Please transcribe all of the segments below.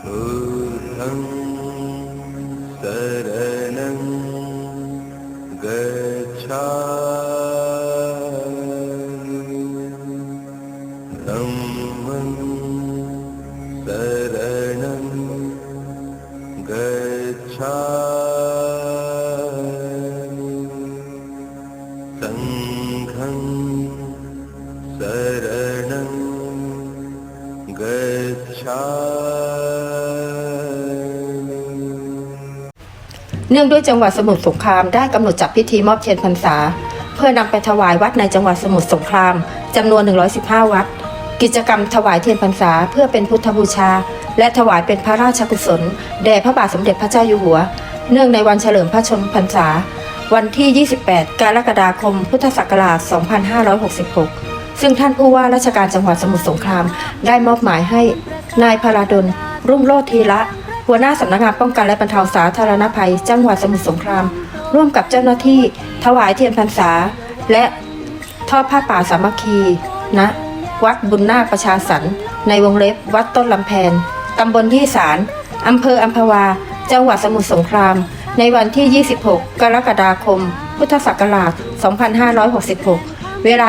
बुद्धं शरणं गच्छा ब्रह्मन् เนื่องด้วยจังหวัดสมุทรสงครามได้กำหนดจัดพิธีมอบเทียนพรรษา เพื่อนำไปถวายวัดในจังหวัดสมุทรสงครามจำนวน 115 วัด กิจกรรมถวายเทียนพรรษาเพื่อเป็นพุทธบูชา และถวายเป็นพระราชกุศลแด่พระบาทสมเด็จพระเจ้าอยู่หัว เนื่องในวันเฉลิมพระชนมพรรษา วันที่ 28 กรกฎาคม พุทธศักราช 2566 ซึ่งท่านผู้ว่าราชการจังหวัดสมุทรสงคราม ได้มอบหมายให้นายพราดลรุ่งโรจน์ธีระ หัวหน้าสำนักงานป้องกันและบรรเทาสาธารณภัย จังหวัดสมุทรสงคราม ร่วมกับเจ้าหน้าที่ ถวายเทียนพรรษา และทอดผ้าป่าสามัคคีณวัดบุญนาคประชาสรรค์ในวงเล็บวัดต้นลำแพนตำบลที่สารอำเภออัมพวา จังหวัดสมุทรสงคราม ในวันที่ 26 กรกฎาคม พุทธศักราช 2566 เวลา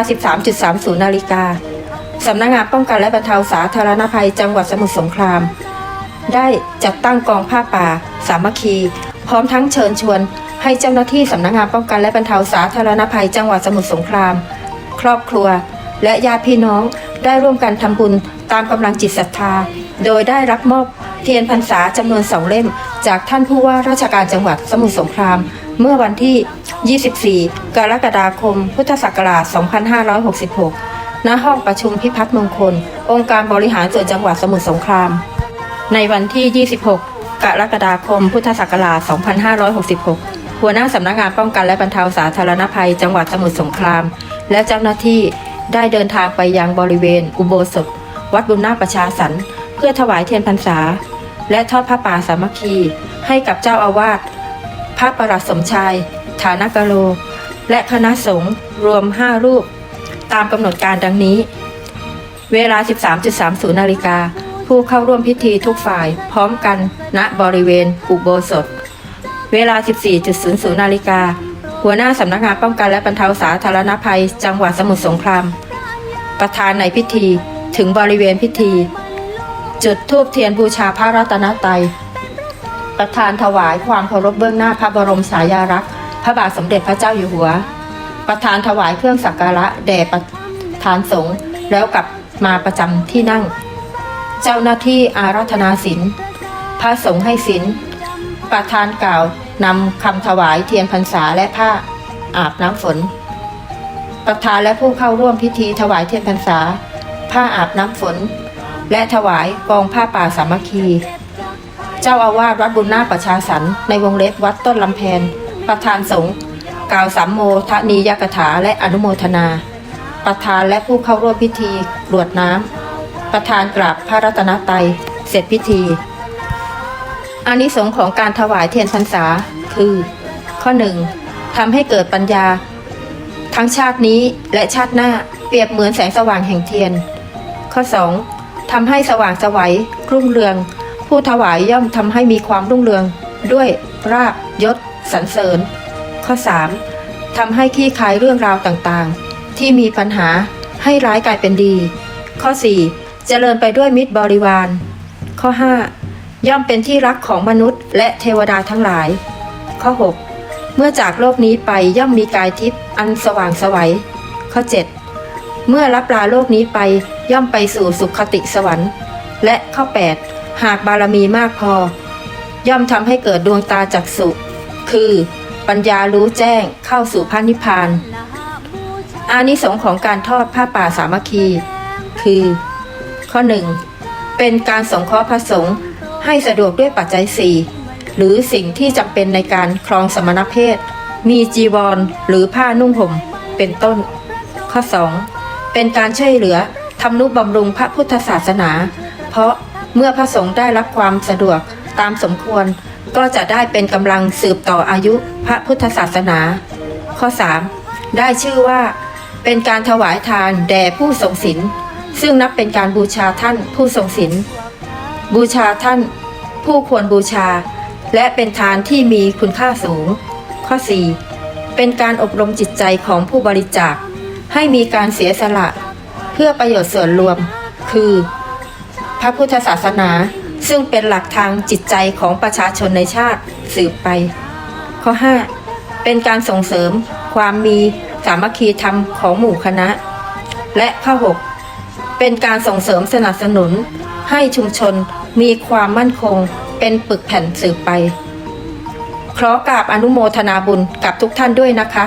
13.30 นาฬิกาสำนักงานป้องกันและบรรเทาสาธารณภัย จังหวัดสมุทรสงคราม ได้จัดตั้งกองผ้าป่า สามัคคี พร้อมทั้งเชิญชวน ให้เจ้าหน้าที่สำนักงานป้องกันและบรรเทาสาธารณภัยจังหวัดสมุทรสงคราม ครอบครัว และญาติพี่น้องได้ร่วมกันทำบุญตามกำลังจิตศรัทธา โดยได้รับมอบเทียนพรรษาจำนวนสองเล่ม จากท่านผู้ว่าราชการจังหวัดสมุทรสงคราม เมื่อวันที่ 24 กรกฎาคม พุทธศักราช 2566 ณ ห้องประชุมพิพัฒน์มงคล องค์การบริหารส่วนจังหวัดสมุทรสงคราม ในวันที่ 26 กรกฎาคม พุทธศักราช 2566 หัวหน้าสำนักงานป้องกันและบรรเทาสาธารณภัย จังหวัดสมุทรสงคราม และเจ้าหน้าที่ได้เดินทางไปยังบริเวณ อุโบสถ วัดบุญนาประชาสรรเพื่อถวายเทียนพรรษา และทอดผ้าป่าสามัคคี ให้กับเจ้าอาวาสพระประหลัดสมชาย ฐานกโล และคณะสงฆ์รวม 5 รูป ตามกำหนดการดังนี้ เวลา 13.30 นาฬิกา ผู้เข้าร่วมพิธีทุกฝ่ายพร้อมกันณบริเวณอุโบสถ เวลา 14.00นาฬิกา หัวหน้าสำนักงานป้องกันและบรรเทาสาธารณภัย จังหวัดสมุทรสงคราม ประธานในพิธีถึงบริเวณพิธี จุดธูปเทียนบูชาพระรัตนตรัยประธานถวายความเคารพเบื้องหน้าพระบรมสายารักษ์พระบาทสมเด็จพระเจ้าอยู่หัว ประธานถวายเครื่องสักการะแด่ประธานสงฆ์แล้วกลับมาประจำที่นั่ง เจ้าหน้าที่อาราธนาศีลพระสงฆ์ให้ศีลประธานกล่าวนำคำถวายเทียนพรรษาและผ้าอาบน้ำฝน ประธานและผู้เข้าร่วมพิธีถวายเทียนพรรษา ผ้าอาบน้ำฝน และถวายกองผ้าป่าสามัคคี เจ้าอาวาสวัดบุญนาประชาสรรในวงเล็บวัดต้นลำแพน ประธานสงฆ์กล่าวสัมโมทนียกถาและอนุโมทนา ประธานและผู้เข้าร่วมพิธีกรวดน้ำ ประธานกราบพระรัตนตรัยเสร็จพิธีอานิสงส์ของการถวายเทียนพรรษาคือ ข้อหนึ่งทำให้เกิดปัญญา ทั้งชาตินี้และชาติหน้าเปรียบเหมือนแสงสว่างแห่งเทียน ข้อ 2. ทำให้สว่างสวัยรุ่งเรือง ผู้ถวายย่อมทำให้มีความรุ่งเรือง ด้วยราบยศสรรเสริญ ข้อ 3. ทำให้ขี้คายเรื่องราวต่างๆ ที่มีปัญหาให้ร้ายกลายเป็นดี ข้อ 4. เจริญไปด้วยมิตรบริวาร ข้อ 5. ย่อมเป็นที่รักของมนุษย์ และเทวดาทั้งหลาย ข้อ 6. เมื่อจากโลกนี้ไปย่อมมีกายทิพย์อันสว่างสวัย ข้อ 7. เมื่อรับลาโลกนี้ไปย่อมไปสู่สุขติสวรรค์ และข้อ 8 หากบารมีมากพอ ย่อมทำให้เกิดดวงตาจักสุคือปัญญารู้แจ้งเข้าสู่พระนิพพานอานิสงส์ของการทอดผ้าป่าสามัคคี คือ ข้อ 1. เป็นการสงเคราะห์พระสงฆ์ให้สะดวกด้วยปัจจัยสี่หรือสิ่งที่จำเป็นในการครองสมณเพศ มีจีวร หรือผ้านุ่งห่ม เป็นต้น ข้อ 2. เป็นการช่วยเหลือทำนุบำรุงพระพุทธศาสนา เพราะเมื่อพระสงฆ์ได้รับความสะดวกตามสมควร ก็จะได้เป็นกำลังสืบต่ออายุพระพุทธศาสนา ข้อ 3. ได้ชื่อว่า เป็นการถวายทานแด่ผู้ทรงศีล ซึ่งนับเป็นการบูชาท่านผู้ทรงศีลบูชาท่านผู้ควรบูชา และเป็นทานที่มีคุณค่าสูง ข้อ 4. เป็นการอบรมจิตใจของผู้บริจาค ให้มีการเสียสละ เพื่อประโยชน์ส่วนรวม คือ พระพุทธศาสนาซึ่งเป็นหลักทางจิตใจของประชาชนในชาติสืบไป ข้อ 5. เป็นการส่งเสริมความมีสามัคคีธรรมของหมู่คณะ และข้อ 6. เป็นการส่งเสริมสนับสนุน ให้ชุมชนมีความมั่นคง เป็นปึกแผ่นสืบไปขอกราบอนุโมทนาบุญกับทุกท่านด้วยนะคะ